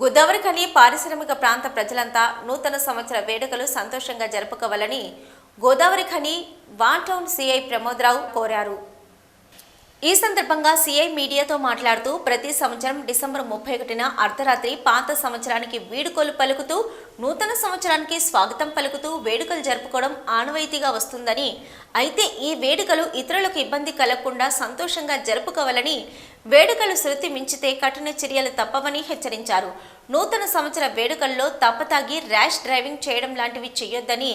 గోదావరిఖని పారిశ్రామిక ప్రాంత ప్రజలంతా నూతన సంవత్సర వేడుకలు సంతోషంగా జరుపుకోవాలని Godavarikhani one town CI Pramodarao కోరారు. ఈ సందర్భంగా సీఐ మీడియాతో మాట్లాడుతూ ప్రతి సంవత్సరం డిసెంబర్ ముప్పై ఒకటిన అర్ధరాత్రి పాత సంవత్సరానికి వీడుకోలు పలుకుతూ నూతన సంవత్సరానికి స్వాగతం పలుకుతూ వేడుకలు జరుపుకోవడం ఆనవాయితీగా వస్తుందని అయితే ఈ వేడుకలు ఇతరులకు ఇబ్బంది కలగకుండా సంతోషంగా జరుపుకోవాలని వేడుకలు శృతి మించితే కఠిన చర్యలు తప్పవని హెచ్చరించారు. నూతన సంవత్సర వేడుకల్లో తప్పతాగి ర్యాష్ డ్రైవింగ్ చేయడం లాంటివి చేయొద్దని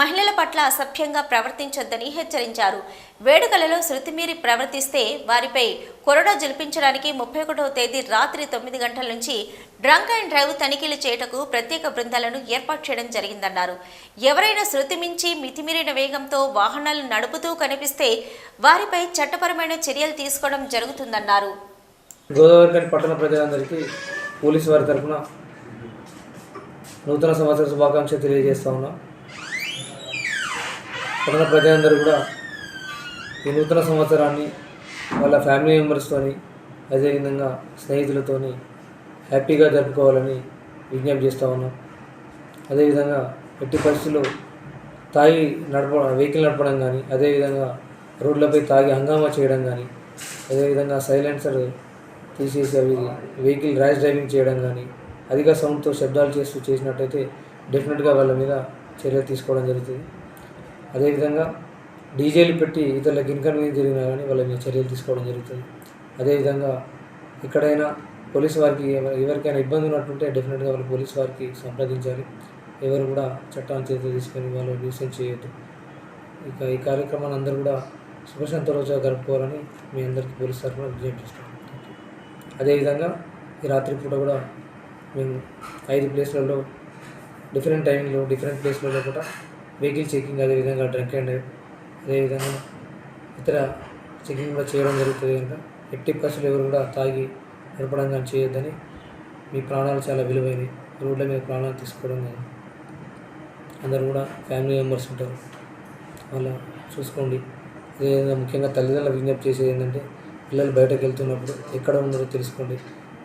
మహిళల పట్ల అసభ్యంగా ప్రవర్తించొద్దని హెచ్చరించారు. వేడుకలలో శృతిమీరి ప్రవర్తిస్తే వారిపై కొరడా జలిపించడానికి ముప్పై ఒకటవ తేదీ రాత్రి తొమ్మిది గంటల నుంచి డ్రంక్ అండ్ డ్రైవ్ తనిఖీలు చేయటకు ప్రత్యేక బృందాలను ఏర్పాటు చేయడం జరిగిందన్నారు. ఎవరైనా శృతి మించి మితిమీరిన వేగంతో వాహనాలు నడుపుతూ కనిపిస్తే వారిపై చట్టపరమైన చర్యలు తీసుకోవడం జరుగుతుందన్నారు. గోదావరిఖని పట్టణ ప్రజలందరికీ పోలీసు వారి తరఫున నూతన సంవత్సర శుభాకాంక్షలు తెలియజేస్తా ఉన్నాం. పట్టణ ప్రజలందరూ కూడా ఈ నూతన సంవత్సరాన్ని వాళ్ళ ఫ్యామిలీ మెంబర్స్తోని అదేవిధంగా స్నేహితులతోని హ్యాపీగా జరుపుకోవాలని విజ్ఞప్తి చేస్తూ ఉన్నాం. అదేవిధంగా ఎట్టి పరిస్థితుల్లో తాగి నడప వెహికల్ నడపడం కానీ అదేవిధంగా రోడ్లపై తాగి హంగామా చేయడం కానీ అదేవిధంగా సైలెన్సర్ తీసేసి అవి వెహికల్ ర్యాష్ డ్రైవింగ్ చేయడం కానీ అధిక సౌండ్తో శబ్దాలు చేస్తూ చేసినట్టయితే డెఫినెట్గా వాళ్ళ మీద చర్యలు తీసుకోవడం జరుగుతుంది. అదేవిధంగా డీజేలు పెట్టి ఇతరులకు ఇన్కన్వీనియన్స్ జరిగినా కానీ వాళ్ళ మీద చర్యలు తీసుకోవడం జరుగుతుంది. అదేవిధంగా ఎక్కడైనా పోలీసు వారికి ఎవరికైనా ఇబ్బంది ఉన్నట్టుంటే డెఫినెట్గా వాళ్ళు పోలీసు వారికి సంప్రదించాలి. ఎవరు కూడా చట్టాన్ని చేతిలో తీసుకొని వాళ్ళు న్యూసెన్స్ చేయొద్దు. ఇక ఈ కార్యక్రమాన్ని అందరూ కూడా సుఖశాంత రోజుగా గడుపుకోవాలని మీ అందరికీ పోలీస్ తరఫున విజ్ఞప్తి అదేవిధంగా ఈ రాత్రిపూట కూడా మేము ఐదు ప్లేస్లలో డిఫరెంట్ టైంలో డిఫరెంట్ ప్లేస్లలో కూడా వెహికల్ చెకింగ్ అదేవిధంగా డ్రంక్ అండ్ డ్రైవ్ అదేవిధంగా ఇతర చెకింగ్ కూడా చేయడం జరుగుతుంది కనుక ఎట్టి పరిస్థితులు ఎవరు కూడా తాగి నడపడం కానీ చేయొద్దని మీ ప్రాణాలు చాలా విలువైనవి. రోడ్ల మీద ప్రాణాలు తీసుకోవడం కానీ అందరు కూడా ఫ్యామిలీ మెంబర్స్ ఉంటారు. వాళ్ళ చూసుకోండి. అదేవిధంగా ముఖ్యంగా తల్లిదండ్రులకు విజ్ఞప్తి చేసేది ఏంటంటే పిల్లలు బయటకు వెళ్తున్నప్పుడు ఎక్కడ ఉన్నారో తెలుసుకోండి.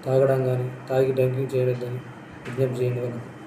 తాగడం కానీ తాగి డ్రింకింగ్ చేయొద్దని విజ్ఞప్తి చేయండి వాళ్ళకి.